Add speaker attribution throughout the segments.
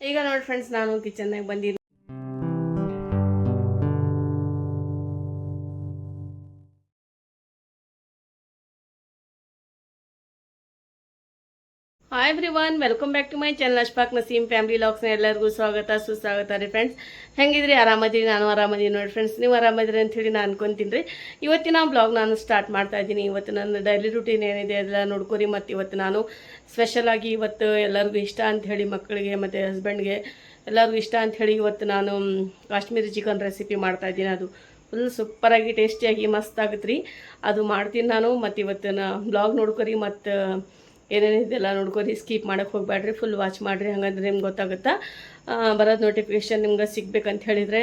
Speaker 1: ಈಗ ನೋಡಿ ಫ್ರೆಂಡ್ಸ್ ನಾನು ಕಿಚನ್ನಾಗ ಬಂದಿನಿ hi everyone welcome back to my channel Ashfaq Naseem family ಲಾಕ್ಸ್ನ ಎಲ್ಲರಿಗೂ ಸ್ವಾಗತ, ಸುಸ್ವಾಗತ ರೀ ಫ್ರೆಂಡ್ಸ್ ಹೆಂಗಿದ್ರಿ? ಆರಾಮದಿರಿ? ನಾನು ಆರಾಮದೀನಿ ನೋಡಿ ಫ್ರೆಂಡ್ಸ್ ನೀವು ಆರಾಮದಿರಿ ಅಂತ ಹೇಳಿ ನಾನು ಅನ್ಕೊಂತೀನಿ ರೀ. ಇವತ್ತಿನ ಬ್ಲಾಗ್ ನಾನು ಸ್ಟಾರ್ಟ್ ಮಾಡ್ತಾ ಇದ್ದೀನಿ. ಇವತ್ತು ನನ್ನ ಡೈಲಿ ರುಟೀನ್ ಏನಿದೆ ಅದೆಲ್ಲ ನೋಡ್ಕೊರಿ. ಮತ್ತು ಇವತ್ತು ನಾನು ಸ್ಪೆಷಲ್ ಆಗಿ ಇವತ್ತು ಎಲ್ಲರಿಗೂ ಇಷ್ಟ ಅಂತ ಹೇಳಿ ಮಕ್ಕಳಿಗೆ ಮತ್ತು ಹಸ್ಬೆಂಡ್ಗೆ ಎಲ್ಲರಿಗೂ ಇಷ್ಟ ಅಂತ ಹೇಳಿ ಇವತ್ತು ನಾನು ಕಾಶ್ಮೀರಿ ಚಿಕನ್ ರೆಸಿಪಿ ಮಾಡ್ತಾ ಇದ್ದೀನಿ. ಅದು ಫುಲ್ ಸೂಪರಾಗಿ ಟೇಸ್ಟಿಯಾಗಿ ಮಸ್ತ್ ಆಗುತ್ತೆ ರೀ. ಅದು ಮಾಡ್ತೀನಿ ನಾನು. ಮತ್ತು ಇವತ್ತಿನ ಬ್ಲಾಗ್ ನೋಡ್ಕೊರಿ. ಮತ್ತು ಏನೇನಿದೆಲ್ಲ ನೋಡ್ಕೊರಿ ಸ್ಕಿಪ್ ಮಾಡೋಕ್ಕೆ ಹೋಗ್ಬೇಡ್ರಿ ಫುಲ್ ವಾಚ್ ಮಾಡಿರಿ, ಹಾಗಂದ್ರೆ ನಿಮ್ಗೆ ಗೊತ್ತಾಗುತ್ತಾ? ಬರೋದು ನೋಟಿಫಿಕೇಷನ್ ನಿಮ್ಗೆ ಸಿಗ್ಬೇಕಂತ ಹೇಳಿದರೆ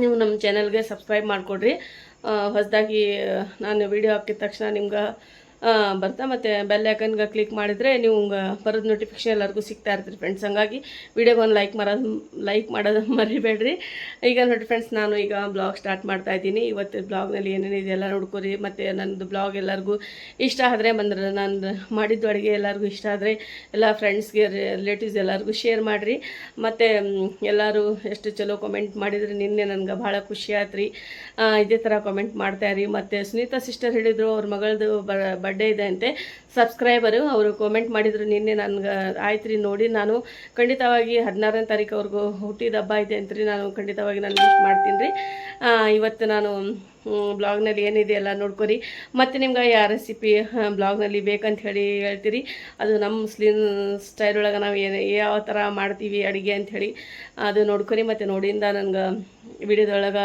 Speaker 1: ನೀವು ನಮ್ಮ ಚಾನಲ್ಗೆ ಸಬ್ಸ್ಕ್ರೈಬ್ ಮಾಡಿಕೊಡ್ರಿ. ಹೊಸದಾಗಿ ನಾನು ವಿಡಿಯೋ ಹಾಕಿದ ತಕ್ಷಣ ನಿಮ್ಗೆ ಬರ್ತಾ ಮತ್ತು ಬೆಲ್ ಐಕನ್ಗೆ ಕ್ಲಿಕ್ ಮಾಡಿದರೆ ನೀವು ಬರೋದು ನೋಟಿಫಿಕೇಶನ್ ಎಲ್ಲರಿಗೂ ಸಿಗ್ತಾ ಇರ್ತೀರಿ ಫ್ರೆಂಡ್ಸ್ ಹಂಗಾಗಿ ವಿಡಿಯೋಗೆ ಒಂದು ಲೈಕ್ ಮಾಡೋದು ಲೈಕ್ ಮಾಡೋದು ಮರಿಬೇಡ್ರಿ. ಈಗ ನೋಡಿ ಫ್ರೆಂಡ್ಸ್ ನಾನು ಈಗ ಬ್ಲಾಗ್ ಸ್ಟಾರ್ಟ್ ಮಾಡ್ತಾ ಇದ್ದೀನಿ. ಇವತ್ತು ಬ್ಲಾಗ್ನಲ್ಲಿ ಏನೇನಿದೆ ಎಲ್ಲ ನೋಡ್ಕೊರಿ. ಮತ್ತು ನನ್ನದು ಬ್ಲಾಗ್ ಎಲ್ಲರಿಗೂ ಇಷ್ಟ ಆದರೆ ಬಂದ್ರೆ ನಾನು ಮಾಡಿದ್ದು ಅಡುಗೆ ಎಲ್ಲರಿಗೂ ಇಷ್ಟ ಆದರೆ ಎಲ್ಲ ಫ್ರೆಂಡ್ಸ್ಗೆ ರಿಲೇಟಿವ್ಸ್ ಎಲ್ಲರಿಗೂ ಶೇರ್ ಮಾಡಿರಿ. ಮತ್ತು ಎಲ್ಲರೂ ಎಷ್ಟು ಚಲೋ ಕಮೆಂಟ್ ಮಾಡಿದರೆ ನಿನ್ನೆ ನನಗೆ ಭಾಳ ಖುಷಿ ಆಯ್ತು ರೀ ಇದೇ ಥರ ಕಮೆಂಟ್ ಮಾಡ್ತಾ ಇರಿ. ಮತ್ತು ಸುನೀತಾ ಸಿಸ್ಟರ್ ಹೇಳಿದರು, ಅವ್ರ ಮಗಳದು ಬರ್ಡೇ ಇದೆ ಅಂತೆ. ಸಬ್ಸ್ಕ್ರೈಬರು ಅವರು ಕಾಮೆಂಟ್ ಮಾಡಿದರು, ನಿನ್ನೆ ನನಗೆ ಆಯ್ತು ರೀ ನೋಡಿ, ನಾನು ಖಂಡಿತವಾಗಿ ಹದಿನಾರನೇ ತಾರೀಕು ಅವ್ರಿಗೂ ಹುಟ್ಟಿದ ಹಬ್ಬ ಇದೆ ಅಂತ ರೀ ನಾನು ಖಂಡಿತವಾಗಿ ನಾನು ಮಾಡ್ತೀನಿ ರೀ. ಇವತ್ತು ನಾನು ಬ್ಲಾಗ್ನಲ್ಲಿ ಏನಿದೆ ಎಲ್ಲ ನೋಡ್ಕೊರಿ. ಮತ್ತು ನಿಮ್ಗೆ ಯಾವ ರೆಸಿಪಿ ಬ್ಲಾಗ್ನಲ್ಲಿ ಬೇಕಂತ ಹೇಳಿ ಹೇಳ್ತೀರಿ. ಅದು ನಮ್ಮ ಮುಸ್ಲಿಂ ಸ್ಟೈಲ್ ಒಳಗೆ ನಾವು ಏನು, ಯಾವ ಥರ ಮಾಡ್ತೀವಿ ಅಡುಗೆ ಅಂಥೇಳಿ ಅದು ನೋಡ್ಕೊರಿ. ಮತ್ತು ನೋಡಿಂದ ನನಗೆ ವಿಡಿಯೋದೊಳಗೆ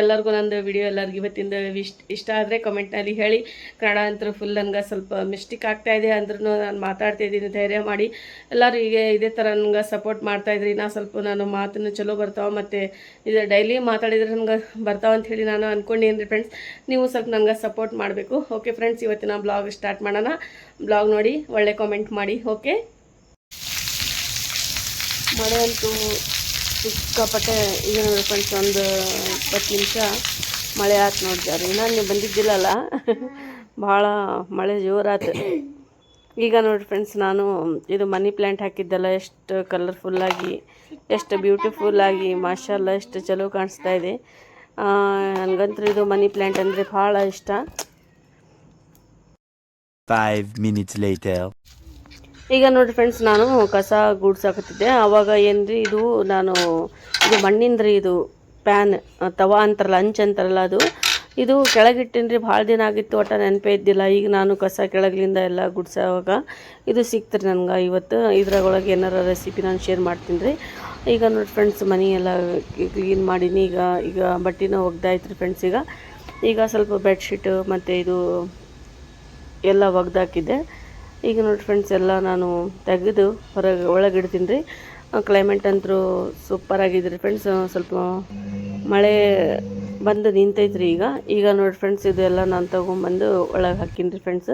Speaker 1: ಎಲ್ಲರಿಗೂ ನಂದು ವಿಡಿಯೋ ಎಲ್ಲರಿಗೂ ಇವತ್ತಿಂದ ಇಷ್ಟ ಇಷ್ಟ ಆದರೆ ಕಮೆಂಟ್ನಲ್ಲಿ ಹೇಳಿ. ಕನ್ನಡ ಅಂತ ಫುಲ್ ನನಗೆ ಸ್ವಲ್ಪ ಮಿಸ್ಟೇಕ್ ಆಗ್ತಾ ಇದೆ ಅಂದ್ರೂ ನಾನು ಮಾತಾಡ್ತಾ ಇದ್ದೀನಿ, ಧೈರ್ಯ ಮಾಡಿ. ಎಲ್ಲರೂ ಈಗ ಇದೇ ಥರ ನನಗೆ ಸಪೋರ್ಟ್ ಮಾಡ್ತಾಯಿದ್ರಿ ನಾನು ಸ್ವಲ್ಪ ನಾನು ಮಾತನ್ನು ಚಲೋ ಬರ್ತಾವೆ. ಮತ್ತು ಇದು ಡೈಲಿ ಮಾತಾಡಿದ್ರೆ ನನಗೆ ಬರ್ತಾವಂಥೇಳಿ ನಾನು ಅಂದ್ಕೊಂಡೇನಿ ಫ್ರೆಂಡ್ಸ್ ನೀವು ಸ್ವಲ್ಪ ನನಗೆ ಸಪೋರ್ಟ್ ಮಾಡಬೇಕು. ಓಕೆ ಫ್ರೆಂಡ್ಸ್ ಇವತ್ತಿನ ಬ್ಲಾಗ್ ಸ್ಟಾರ್ಟ್ ಮಾಡೋಣ. ಬ್ಲಾಗ್ ನೋಡಿ, ಒಳ್ಳೆ ಕಾಮೆಂಟ್ ಮಾಡಿ ಓಕೆ ಮಳೆ ಅಂತೂ ಸಿಕ್ಕಾಪಟ್ಟೆ ಈಗ ನೋಡಿ ಫ್ರೆಂಡ್ಸ್ ಒಂದು ಇಪ್ಪತ್ತು ನಿಮಿಷ ಮಳೆ ಆಯ್ತು ನೋಡಿದ್ದಾರೆ ಇನ್ನೂ ನೀವು ಬಂದಿದ್ದಿಲ್ಲಲ್ಲ? ಭಾಳ ಮಳೆ ಜೋರಾತು. ಈಗ ನೋಡಿ ಫ್ರೆಂಡ್ಸ್ ನಾನು ಇದು ಮನಿ ಪ್ಲ್ಯಾಂಟ್ ಹಾಕಿದ್ದೆಲ್ಲ ಎಷ್ಟು ಕಲರ್ಫುಲ್ಲಾಗಿ ಎಷ್ಟು ಬ್ಯೂಟಿಫುಲ್ಲಾಗಿ ಮಾಷಲ್ಲ ಎಷ್ಟು ಚಲೋ ಕಾಣಿಸ್ತಾ ಇದೆ. ನನಗಂತೂ ಇದು ಮನಿ ಪ್ಲ್ಯಾಂಟ್ ಅಂದರೆ ಭಾಳ ಇಷ್ಟ.
Speaker 2: ಲೇಟರ್
Speaker 1: ಈಗ ನೋಡಿ ಫ್ರೆಂಡ್ಸ್ ನಾನು ಕಸ ಗುಡ್ಸಾಕತ್ತಿದ್ದೆ ಆವಾಗ ಏನ್ರಿ ಇದು ನಾನು ಇದು ಮಣ್ಣಿಂದ್ರಿ ಇದು ಪ್ಯಾನ್ ತವಾ ಅಂತಾರಲ್ಲ ಅಂಚ್ ಅಂತಾರಲ್ಲ ಅದು. ಇದು ಕೆಳಗಿಟ್ಟಿನ್ರಿ ಭಾಳ ದಿನ ಆಗಿತ್ತು ಒಟ್ಟ ನೆನಪೇ ಇದ್ದಿಲ್ಲ. ಈಗ ನಾನು ಕಸ ಕೆಳಗಿಂದ ಎಲ್ಲ ಗುಡ್ಸೋವಾಗ ಇದು ಸಿಕ್ತ್ರಿ ನನಗೆ. ಇವತ್ತು ಇದ್ರೊಳಗೆ ಏನಾರ ರೆಸಿಪಿ ನಾನು ಶೇರ್ ಮಾಡ್ತೀನಿ ರೀ ಈಗ ನೋಡಿ ಫ್ರೆಂಡ್ಸ್ ಮನೆ ಎಲ್ಲ ಕ್ಲೀನ್ ಮಾಡೀನಿ, ಈಗ ಈಗ ಬಟ್ಟೆನ ಒಗ್ದಾಯ್ತು ಫ್ರೆಂಡ್ಸ್ ಈಗ. ಈಗ ಸ್ವಲ್ಪ ಬೆಡ್ಶೀಟು ಮತ್ತು ಇದು ಎಲ್ಲ ಒಗ್ದಾಕಿದ್ದೆ. ಈಗ ನೋಡಿ ಫ್ರೆಂಡ್ಸ್ ಎಲ್ಲ ನಾನು ತೆಗೆದು ಹೊರಗೆ ಒಳಗೆ ಇಡ್ತೀನಿ ರೀ ಕ್ಲೈಮೇಟ್ ಅಂತೂ ಸೂಪರ್ ಆಗಿದೆ ಫ್ರೆಂಡ್ಸ್ ಸ್ವಲ್ಪ ಮಳೆ ಬಂದು ನಿಂತೈತ್ರಿ ಈಗ. ಈಗ ನೋಡಿ ಫ್ರೆಂಡ್ಸ್ ಇದೆಲ್ಲ ನಾನು ತೊಗೊಂಬಂದು ಒಳಗೆ ಹಾಕಿನಿ ರೀ ಫ್ರೆಂಡ್ಸ್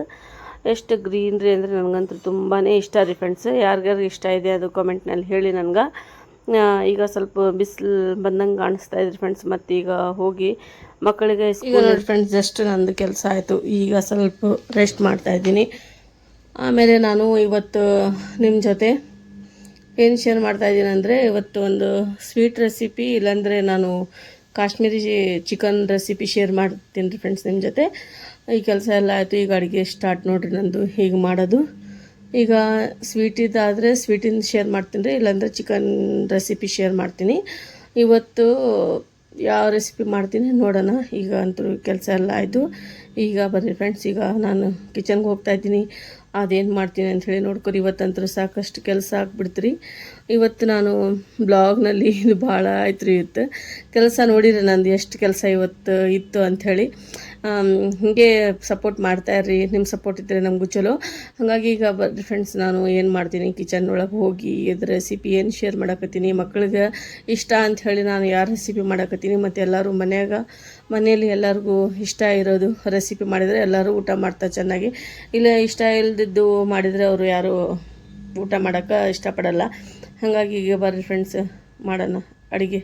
Speaker 1: ಎಷ್ಟು ಗ್ರೀನ್ರಿ ಅಂದರೆ ನನಗಂತೂ ತುಂಬಾ ಇಷ್ಟ ರೀ ಫ್ರೆಂಡ್ಸ್ ಯಾರಿಗಾರು ಇಷ್ಟ ಇದೆ ಅದು ಕಾಮೆಂಟ್ನಲ್ಲಿ ಹೇಳಿ ನನಗೆ. ಈಗ ಸ್ವಲ್ಪ ಬಿಸಿಲು ಬಂದಂಗೆ ಕಾಣಿಸ್ತಾ ಇದ್ರಿ ಫ್ರೆಂಡ್ಸ್ ಮತ್ತು ಈಗ ಹೋಗಿ ಮಕ್ಕಳಿಗೆ ಈಗ ನೋಡಿ ಫ್ರೆಂಡ್ಸ್ ಜಸ್ಟ್ ನಂದು ಕೆಲಸ ಆಯಿತು. ಈಗ ಸ್ವಲ್ಪ ರೆಸ್ಟ್ ಮಾಡ್ತಾ ಇದ್ದೀನಿ. ಆಮೇಲೆ ನಾನು ಇವತ್ತು ನಿಮ್ಮ ಜೊತೆ ಏನು ಶೇರ್ ಮಾಡ್ತಾ ಇದ್ದೀನಿ ಅಂದರೆ ಇವತ್ತು ಒಂದು ಸ್ವೀಟ್ ರೆಸಿಪಿ ಇಲ್ಲಾಂದರೆ ನಾನು ಕಾಶ್ಮೀರಿ ಚಿಕನ್ ರೆಸಿಪಿ ಶೇರ್ ಮಾಡ್ತೀನಿ ರೀ ಫ್ರೆಂಡ್ಸ್ ನಿಮ್ಮ ಜೊತೆ. ಈ ಕೆಲಸ ಎಲ್ಲ ಆಯಿತು ಈಗ ಅಡುಗೆ ಸ್ಟಾರ್ಟ್ ನೋಡಿರಿ ನಂದು ಹೀಗೆ ಮಾಡೋದು. ಈಗ ಸ್ವೀಟಿದ್ದಾದರೆ ಸ್ವೀಟಿಂದ ಶೇರ್ ಮಾಡ್ತೀನಿ ರೀ, ಇಲ್ಲಾಂದರೆ ಚಿಕನ್ ರೆಸಿಪಿ ಶೇರ್ ಮಾಡ್ತೀನಿ. ಇವತ್ತು ಯಾವ ರೆಸಿಪಿ ಮಾಡ್ತೀನಿ ನೋಡೋಣ. ಈಗ ಅಂತೂ ಕೆಲಸ ಎಲ್ಲ ಆಯಿತು ಈಗ ಬರ್ರಿ ಫ್ರೆಂಡ್ಸ್ ಈಗ ನಾನು ಕಿಚನ್ಗೆ ಹೋಗ್ತಾ ಇದ್ದೀನಿ. ಅದೇನು ಮಾಡ್ತೀನಿ ಅಂಥೇಳಿ ನೋಡ್ಕೊರಿ. ಇವತ್ತಂತೂ ಸಾಕಷ್ಟು ಕೆಲಸ ಆಗ್ಬಿಡ್ತೀರಿ. ಇವತ್ತು ನಾನು ಬ್ಲಾಗ್ನಲ್ಲಿ ಇದು ಭಾಳ ಆಯ್ತು ರೀ ಇವತ್ತು. ಕೆಲಸ ನೋಡಿರಿ ನಂದು ಎಷ್ಟು ಕೆಲಸ ಇವತ್ತು ಇತ್ತು ಅಂಥೇಳಿ ಹೀಗೆ ಸಪೋರ್ಟ್ ಮಾಡ್ತಾ ಇರ್ರಿ ನಿಮ್ಮ ಸಪೋರ್ಟ್ ಇದ್ದರೆ ನಮಗೂ ಚಲೋ. ಹಾಗಾಗಿ ಈಗ ಫ್ರೆಂಡ್ಸ್ ನಾನು ಏನು ಮಾಡ್ತೀನಿ ಕಿಚನ್ ಒಳಗೆ ಹೋಗಿ ಇದ್ರ ರೆಸಿಪಿ ಏನು ಶೇರ್ ಮಾಡಕತ್ತೀನಿ ಮಕ್ಕಳಿಗೆ ಇಷ್ಟ ಅಂತ ಹೇಳಿ ನಾನು ಯಾರು ರೆಸಿಪಿ ಮಾಡಕತ್ತೀನಿ, ಮತ್ತು ಎಲ್ಲರೂ ಮನ್ಯಾಗ ಮನೆಯಲ್ಲಿ ಎಲ್ಲರಿಗೂ ಇಷ್ಟ ಇರೋದು ರೆಸಿಪಿ ಮಾಡಿದರೆ ಎಲ್ಲರೂ ಊಟ ಮಾಡ್ತಾರೆ ಚೆನ್ನಾಗಿ. ಇಲ್ಲ ಇಷ್ಟ ಇಲ್ದಿದ್ದು ಮಾಡಿದರೆ ಅವರು ಯಾರು ಊಟ ಮಾಡೋಕ್ಕೆ ಇಷ್ಟಪಡಲ್ಲ. ಹಾಗಾಗಿ ಈಗ ಬರ್ರಿ ಫ್ರೆಂಡ್ಸ್ ಮಾಡೋಣ, ಅಡುಗೆ.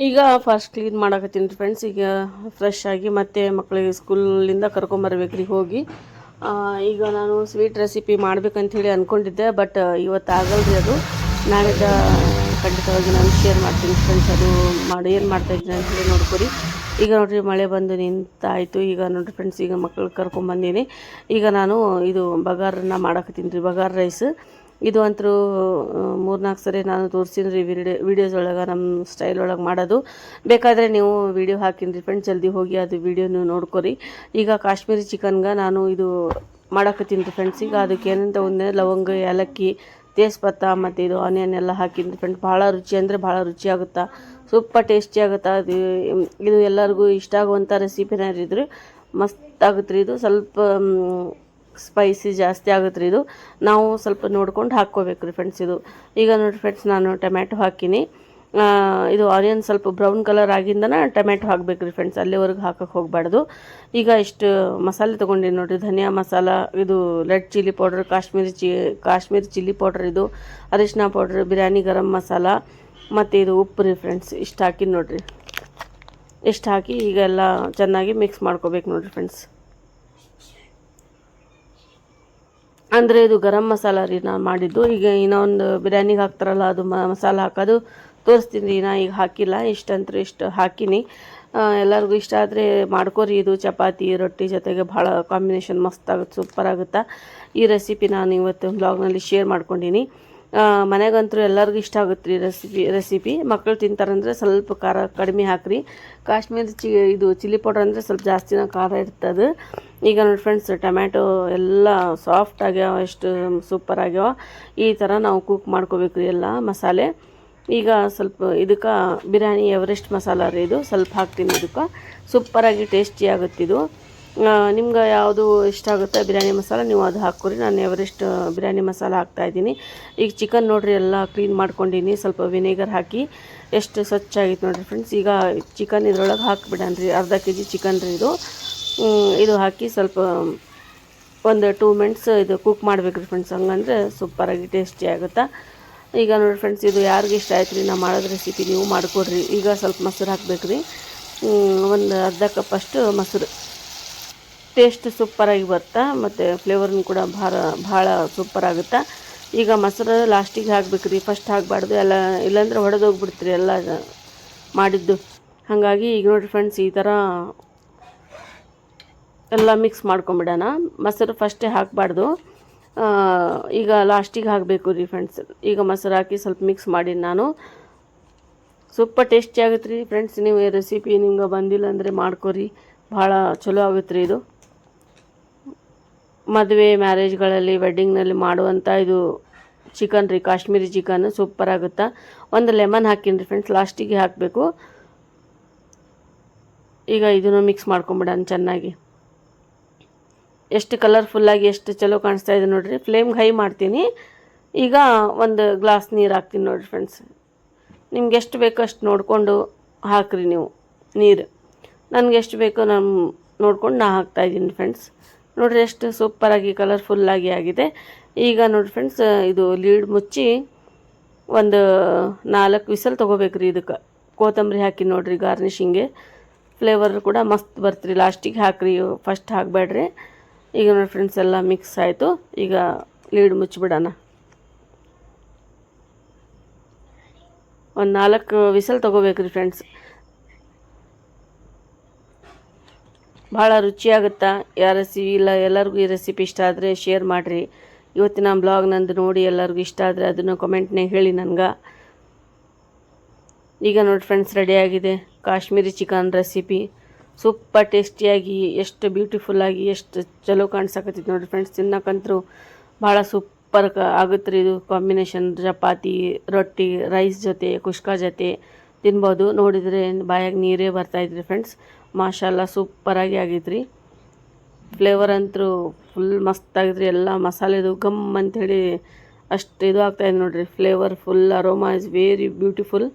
Speaker 1: ಈಗ ಫಸ್ಟ್ ಕ್ಲೀನ್ ಮಾಡಕತ್ತೀನಿ ರೀ ಫ್ರೆಂಡ್ಸ್ ಈಗ ಫ್ರೆಶ್ ಆಗಿ ಮತ್ತೆ ಮಕ್ಕಳಿಗೆ ಸ್ಕೂಲಿಂದ ಕರ್ಕೊಂಬರ್ಬೇಕ್ರಿ ಹೋಗಿ. ಆ, ಈಗ ನಾನು ಸ್ವೀಟ್ ರೆಸಿಪಿ ಮಾಡ್ಬೇಕಂಥೇಳಿ ಅಂದ್ಕೊಂಡಿದ್ದೆ ಬಟ್ ಇವತ್ತು ಆಗಲ್ರಿ ಅದು. ನಾಳೆದ ಖಂಡಿತವಾಗಿ ನಾನು ಶೇರ್ ಮಾಡ್ತೀನಿ ಫ್ರೆಂಡ್ಸ್ ಅದು ಮಾಡಿ ಏನು ಮಾಡ್ತಾಯಿದ್ದೀನಿ ಅಂತ ಹೇಳಿ ನೋಡ್ಕೊರಿ. ಈಗ ನೋಡಿರಿ ಮಳೆ ಬಂದು ನಿಂತಾಯಿತು. ಈಗ ನೋಡಿರಿ ಫ್ರೆಂಡ್ಸ್ ಈಗ ಮಕ್ಕಳು ಕರ್ಕೊಂಬಂದೀನಿ ಈಗ ನಾನು ಇದು ಬಗಾರನ್ನ ಮಾಡಕತ್ತೀನಿ ರೀ ಬಗಾರ್ ರೈಸ್ ಇದು ಅಂತರೂ ಮೂರ್ನಾಲ್ಕು ಸರಿ ನಾನು ತೋರಿಸಿದ್ರಿ ರೀ ವಿಡಿಯೋ ವೀಡಿಯೋಸ್ ಒಳಗೆ ನಮ್ಮ ಸ್ಟೈಲ್ ಒಳಗೆ ಮಾಡೋದು. ಬೇಕಾದರೆ ನೀವು ವಿಡಿಯೋ ಹಾಕಿನಿ ರೀ ಫ್ರೆಂಡ್ಸ್ ಜಲ್ದಿ ಹೋಗಿ ಅದು ವಿಡಿಯೋ ನೀವು ನೋಡ್ಕೊರಿ. ಈಗ ಕಾಶ್ಮೀರಿ ಚಿಕನ್ಗೆ ನಾನು ಇದು ಮಾಡಕತ್ತೀನಿ ರೀ ಫ್ರೆಂಡ್ಸ್ ಈಗ ಅದಕ್ಕೆ ಏನಂತ ಒಂದೇ ಲವಂಗ, ಏಲಕ್ಕಿ, ತೇಜ್ಪತ್ತ ಮತ್ತು ಇದು ಆನಿಯನ್ ಎಲ್ಲ ಹಾಕಿದ್ರಿ ಫ್ರೆಂಡ್ ಭಾಳ ರುಚಿ ಅಂದರೆ ಭಾಳ ರುಚಿ ಆಗುತ್ತಾ? ಸೂಪರ್ ಟೇಸ್ಟಿ ಆಗುತ್ತಾ? ಅದು ಇದು ಎಲ್ಲರಿಗೂ ಇಷ್ಟ ಆಗುವಂಥ ರೆಸಿಪಿನ ರೀ ಇದು ಮಸ್ತ್ ಆಗುತ್ತೆ ರೀ ಇದು. ಸ್ವಲ್ಪ ಸ್ಪೈಸಿ ಜಾಸ್ತಿ ಆಗುತ್ತೆ ರೀ ಇದು. ನಾವು ಸ್ವಲ್ಪ ನೋಡ್ಕೊಂಡು ಹಾಕ್ಕೋಬೇಕು ರೀ ಫ್ರೆಂಡ್ಸ್ ಇದು. ಈಗ ನೋಡಿ ಫ್ರೆಂಡ್ಸ್ ನಾನು ಟೊಮ್ಯಾಟೊ ಹಾಕಿನಿ. ಇದು ಆನಿಯನ್ ಸ್ವಲ್ಪ ಬ್ರೌನ್ ಕಲರ್ ಆಗಿಂದನ ಟೊಮ್ಯಾಟೊ ಹಾಕ್ಬೇಕು ರೀ ಫ್ರೆಂಡ್ಸ್ ಅಲ್ಲಿವರೆಗೆ ಹಾಕಕ್ಕೆ ಹೋಗಬಾರ್ದು. ಈಗ ಇಷ್ಟು ಮಸಾಲೆ ತೊಗೊಂಡಿನಿ ನೋಡಿರಿ. ಧನಿಯಾ ಮಸಾಲ, ಇದು ರೆಡ್ ಚಿಲ್ಲಿ ಪೌಡ್ರ್ ಕಾಶ್ಮೀರಿ ಚಿ ಕಾಶ್ಮೀರಿ ಚಿಲ್ಲಿ ಪೌಡ್ರ್ ಇದು, ಅರಿಶಿನ ಪೌಡ್ರ್ ಬಿರಿಯಾನಿ ಗರಂ ಮಸಾಲ, ಮತ್ತು ಇದು ಉಪ್ಪು ರೀ ಫ್ರೆಂಡ್ಸ್ ಇಷ್ಟು ಹಾಕಿ ನೋಡಿರಿ. ಇಷ್ಟು ಹಾಕಿ ಈಗ ಎಲ್ಲ ಚೆನ್ನಾಗಿ ಮಿಕ್ಸ್ ಮಾಡ್ಕೋಬೇಕು ನೋಡಿರಿ ಫ್ರೆಂಡ್ಸ್ ಅಂದರೆ ಇದು ಗರಂ ಮಸಾಲ ರೀ ನಾನು ಮಾಡಿದ್ದು. ಈಗ ಇನ್ನೊಂದು ಬಿರಿಯಾನಿಗೆ ಹಾಕ್ತಾರಲ್ಲ, ಅದು ಮಸಾಲ ಹಾಕೋದು. ತೋರಿಸ್ತೀನಿ ರೀ, ನಾ ಈಗ ಹಾಕಿಲ್ಲ. ಇಷ್ಟಂತೂ ಇಷ್ಟು ಹಾಕಿನಿ. ಎಲ್ಲರಿಗೂ ಇಷ್ಟ ಆದರೆ ಮಾಡ್ಕೋರಿ. ಇದು ಚಪಾತಿ, ರೊಟ್ಟಿ ಜೊತೆಗೆ ಭಾಳ ಕಾಂಬಿನೇಷನ್ ಮಸ್ತ್ ಆಗುತ್ತೆ, ಸೂಪರ್ ಆಗುತ್ತೆ. ಈ ರೆಸಿಪಿ ನಾನು ಇವತ್ತು ಬ್ಲಾಗ್ನಲ್ಲಿ ಶೇರ್ ಮಾಡ್ಕೊಂಡೀನಿ. ಮನೆಗಂತೂ ಎಲ್ಲರಿಗೂ ಇಷ್ಟ ಆಗುತ್ತೆ ರೀ ರೆಸಿಪಿ ರೆಸಿಪಿ ಮಕ್ಕಳು ತಿಂತಾರಂದ್ರೆ ಸ್ವಲ್ಪ ಖಾರ ಕಡಿಮೆ ಹಾಕ್ರಿ. ಕಾಶ್ಮೀರಿ ಚಿ, ಇದು ಚಿಲ್ಲಿ ಪೌಡರ್ ಅಂದರೆ ಸ್ವಲ್ಪ ಜಾಸ್ತಿನ ಖಾರ ಇರ್ತದೆ. ಈಗ ನೋಡಿ ಫ್ರೆಂಡ್ಸ್ ಟೊಮ್ಯಾಟೊ ಎಲ್ಲ ಸಾಫ್ಟ್ ಆಗ್ಯಾವ, ಎಷ್ಟು ಸೂಪರ್ ಆಗ್ಯಾವ. ಈ ಥರ ನಾವು ಕುಕ್ ಮಾಡ್ಕೋಬೇಕು ರೀ ಎಲ್ಲ ಮಸಾಲೆ. ಈಗ ಸ್ವಲ್ಪ ಇದಕ್ಕೆ ಬಿರಿಯಾನಿ ಎವರೆಸ್ಟ್ ಮಸಾಲ ರೀ ಇದು. ಸ್ವಲ್ಪ ಹಾಕ್ತೀನಿ ಇದಕ್ಕೆ. ಸೂಪರಾಗಿ ಟೇಸ್ಟಿ ಆಗುತ್ತೆ ಇದು ನಿಮ್ಗೆ ಯಾವುದು ಇಷ್ಟ ಆಗುತ್ತೆ ಬಿರಿಯಾನಿ ಮಸಾಲ, ನೀವು ಅದು ಹಾಕ್ಕೊರಿ. ನಾನು ಎವರೆಸ್ಟ್ ಬಿರಿಯಾನಿ ಮಸಾಲ ಹಾಕ್ತಾಯಿದ್ದೀನಿ ಈಗ ಚಿಕನ್ ನೋಡಿರಿ, ಎಲ್ಲ ಕ್ಲೀನ್ ಮಾಡ್ಕೊಂಡಿನಿ ಸ್ವಲ್ಪ ವಿನೇಗರ್ ಹಾಕಿ ಎಷ್ಟು ಸ್ವಚ್ಛ ಆಗಿತ್ತು ನೋಡಿರಿ ಫ್ರೆಂಡ್ಸ್ ಈಗ ಚಿಕನ್ ಇದ್ರೊಳಗೆ ಹಾಕ್ಬಿಡನ್ರಿ. ಅರ್ಧ ಕೆ ಜಿ ಚಿಕನ್ ರೀ ಇದು. ಇದು ಹಾಕಿ ಸ್ವಲ್ಪ ಒಂದು ಟೂ ಮಿನಿಟ್ಸ್ ಇದು ಕುಕ್ ಮಾಡ್ಬೇಕು ರೀ ಫ್ರೆಂಡ್ಸ್ ಹಂಗಂದ್ರೆ ಸೂಪರಾಗಿ ಟೇಸ್ಟಿ ಆಗುತ್ತಾ. ಈಗ ನೋಡಿ ಫ್ರೆಂಡ್ಸ್ ಇದು ಯಾರಿಗೆ ಇಷ್ಟ ಆಯ್ತು ರೀ? ನಾವು ಮಾಡೋದು ರೆಸಿಪಿ ನೀವು ಮಾಡಿಕೊಡ್ರಿ. ಈಗ ಸ್ವಲ್ಪ ಮೊಸರು ಹಾಕ್ಬೇಕು ರೀ ಒಂದು ಅರ್ಧ ಕಪ್ ಅಷ್ಟು ಮೊಸರು. ಟೇಸ್ಟ್ ಸೂಪರಾಗಿ ಬರುತ್ತಾ ಮತ್ತು ಫ್ಲೇವರ್ನು ಕೂಡ ಭಾಳ ಭಾಳ ಸೂಪರ್ ಆಗುತ್ತಾ ಈಗ ಮೊಸರು ಲಾಸ್ಟಿಗೆ ಹಾಕ್ಬೇಕು ರೀ ಫಸ್ಟ್ ಹಾಕಬಾರ್ದು, ಎಲ್ಲ, ಇಲ್ಲಾಂದ್ರೆ ಹೊಡೆದೋಗ್ಬಿಡ್ತೀರಿ ಎಲ್ಲ ಮಾಡಿದ್ದು. ಹಾಗಾಗಿ ಈಗ ನೋಡಿರಿ ಫ್ರೆಂಡ್ಸ್ ಈ ಥರ ಎಲ್ಲ ಮಿಕ್ಸ್ ಮಾಡ್ಕೊಂಬಿಡೋಣ. ಮೊಸರು ಫಸ್ಟೇ ಹಾಕಬಾರ್ದು. ಈಗ ಲಾಸ್ಟಿಗೆ ಹಾಕಬೇಕು ರೀ ಫ್ರೆಂಡ್ಸ್ ಈಗ ಮೊಸರು ಹಾಕಿ ಸ್ವಲ್ಪ ಮಿಕ್ಸ್ ಮಾಡಿ ನಾನು. ಸೂಪರ್ ಟೇಸ್ಟಿ ಆಗುತ್ತೆ ರೀ ಫ್ರೆಂಡ್ಸ್ ನೀವು ಈ ರೆಸಿಪಿ ನಿಮ್ಗೆ ಬಂದಿಲ್ಲ ಅಂದರೆ ಮಾಡ್ಕೊರಿ. ಭಾಳ ಚಲೋ ಆಗುತ್ತೆ ರೀ ಇದು. ಮದುವೆ ಮ್ಯಾರೇಜ್ಗಳಲ್ಲಿ ವೆಡ್ಡಿಂಗ್ನಲ್ಲಿ ಮಾಡುವಂಥ ಇದು ಚಿಕನ್ ರೀ, ಕಾಶ್ಮೀರಿ ಚಿಕನ್ ಸೂಪರ್ ಆಗುತ್ತಾ? ಒಂದು ಲೆಮನ್ ಹಾಕಿನಿ ಫ್ರೆಂಡ್ಸ್ ಲಾಸ್ಟಿಗೆ ಹಾಕಬೇಕು. ಈಗ ಇದನ್ನು ಮಿಕ್ಸ್ ಮಾಡ್ಕೊಂಬಿಡೋಣ ಚೆನ್ನಾಗಿ. ಎಷ್ಟು ಕಲರ್ಫುಲ್ಲಾಗಿ ಎಷ್ಟು ಚಲೋ ಕಾಣಿಸ್ತಾ ಇದೆ ನೋಡಿರಿ. ಫ್ಲೇಮ್ಗೆ ಹೈ ಮಾಡ್ತೀನಿ. ಈಗ ಒಂದು ಗ್ಲಾಸ್ ನೀರು ಹಾಕ್ತೀನಿ ನೋಡಿರಿ ಫ್ರೆಂಡ್ಸ್ ನಿಮ್ಗೆ ಎಷ್ಟು ಬೇಕೋ ಅಷ್ಟು ನೋಡಿಕೊಂಡು ಹಾಕ್ರಿ ನೀವು ನೀರು. ನನಗೆ ಎಷ್ಟು ಬೇಕೋ ನಾನು ನೋಡ್ಕೊಂಡು ನಾ ಹಾಕ್ತಾಯಿದ್ದೀನಿ ಫ್ರೆಂಡ್ಸ್ ನೋಡಿರಿ ಎಷ್ಟು ಸೂಪರಾಗಿ ಕಲರ್ಫುಲ್ಲಾಗಿ ಆಗಿದೆ. ಈಗ ನೋಡಿ ಫ್ರೆಂಡ್ಸ್ ಇದು ಲೀಡ್ ಮುಚ್ಚಿ ಒಂದು ನಾಲ್ಕು ವಿಸಲ್ ತೊಗೋಬೇಕ್ರಿ ಇದಕ್ಕೆ. ಕೊತ್ತಂಬರಿ ಹಾಕಿ ನೋಡಿರಿ ಗಾರ್ನಿಶಿಂಗೆ ಫ್ಲೇವರ್ ಕೂಡ ಮಸ್ತ್ ಬರ್ತೀರಿ. ಲಾಸ್ಟಿಗೆ ಹಾಕ್ರಿ ಫಸ್ಟ್ ಹಾಕಬೇಡ್ರಿ. ಈಗ ನೋಡಿ ಫ್ರೆಂಡ್ಸ್ ಎಲ್ಲ ಮಿಕ್ಸ್ ಆಯಿತು. ಈಗ ಲೀಡ್ ಮುಚ್ಚಿಬಿಡೋಣ. ಒಂದು ನಾಲ್ಕು ವಿಸಲ್ ತೊಗೋಬೇಕ್ರಿ ಫ್ರೆಂಡ್ಸ್ ಭಾಳ ರುಚಿಯಾಗುತ್ತಾ? ಯಾರ ರೆಸಿಪಿ ಇಲ್ಲ, ಎಲ್ಲರಿಗೂ ಈ ರೆಸಿಪಿ ಇಷ್ಟ ಆದರೆ ಶೇರ್ ಮಾಡಿರಿ. ಇವತ್ತಿನ ಬ್ಲಾಗ್ ನಂದು ನೋಡಿ ಎಲ್ಲರಿಗೂ ಇಷ್ಟ ಆದರೆ ಅದನ್ನು ಕಮೆಂಟ್ನಾಗ ಹೇಳಿ ನನಗೆ. ಈಗ ನೋಡಿ ಫ್ರೆಂಡ್ಸ್ ರೆಡಿಯಾಗಿದೆ ಕಾಶ್ಮೀರಿ ಚಿಕನ್ ರೆಸಿಪಿ ಸೂಪರ್ ಟೇಸ್ಟಿಯಾಗಿ, ಎಷ್ಟು ಬ್ಯೂಟಿಫುಲ್ಲಾಗಿ ಎಷ್ಟು ಚಲೋ ಕಾಣಿಸಕತ್ತೈತಿ ನೋಡಿ ಫ್ರೆಂಡ್ಸ್ ತಿನ್ನಕ್ಕಂತರೂ ಭಾಳ ಸೂಪರ್ ಆಗುತ್ತೆ ರೀ ಇದು ಕಾಂಬಿನೇಷನ್ ಚಪಾತಿ, ರೊಟ್ಟಿ ರೈಸ್ ಜೊತೆ, ಕುಷ್ಕ ಜೊತೆ ತಿನ್ಬೋದು. ನೋಡಿದರೆ ಬಾಯಾಗ ನೀರೇ ಬರ್ತಾಯಿದ್ರಿ ಫ್ರೆಂಡ್ಸ್ ಮಾಶಾಲ್ಲ ಸೂಪರಾಗಿ ಆಗೈತ್ರಿ ಫ್ಲೇವರ್ ಅಂತೂ ಫುಲ್ ಮಸ್ತ್ ಆಗಿದ್ರಿ, ಎಲ್ಲ ಮಸಾಲೆದು ಗಮ್ ಅಂಥೇಳಿ ಅಷ್ಟು ಇದು ಆಗ್ತಾಯಿದೆ ನೋಡಿರಿ. Flavour full aroma is very beautiful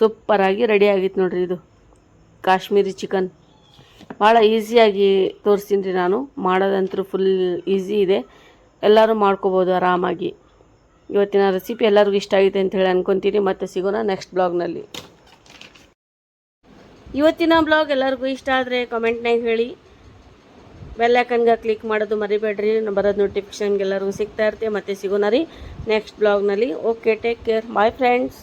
Speaker 1: ಸೂಪರಾಗಿ ರೆಡಿ ಆಗಿತ್ತು ನೋಡಿರಿ ಇದು. ಕಾಶ್ಮೀರಿ ಚಿಕನ್ ಭಾಳ ಈಸಿಯಾಗಿ ತೋರಿಸ್ತೀನಿ ರೀ ನಾನು. ಮಾಡೋದಂತೂ ಫುಲ್ ಈಸಿ ಇದೆ. ಎಲ್ಲರೂ ಮಾಡ್ಕೋಬೋದು ಆರಾಮಾಗಿ. ಇವತ್ತಿನ ರೆಸಿಪಿ ಎಲ್ಲರಿಗೂ ಇಷ್ಟ ಆಗಿದೆ ಅಂತ ಹೇಳಿ ಅನ್ಕೊತೀನಿ. ಮತ್ತೆ ಸಿಗೋಣ ನೆಕ್ಸ್ಟ್ ಬ್ಲಾಗ್ನಲ್ಲಿ ಇವತ್ತಿನ ಬ್ಲಾಗ್ ಎಲ್ಲರಿಗೂ ಇಷ್ಟ ಆದರೆ ಕಮೆಂಟ್ನಾಗ ಹೇಳಿ. ಬೆಲ್ ಐಕನ್ಗೆ ಕ್ಲಿಕ್ ಮಾಡೋದು ಮರಿಬೇಡ್ರಿ. ಬರೋದು ನೋಟಿಫಿಕೇಶನ್ ಎಲ್ಲರಿಗೂ ಸಿಗ್ತಾ ಇರ್ತೀವಿ ಮತ್ತೆ ಸಿಗೋಣ ರೀ next ಬ್ಲಾಗ್ನಲ್ಲಿ. Okay take care bye friends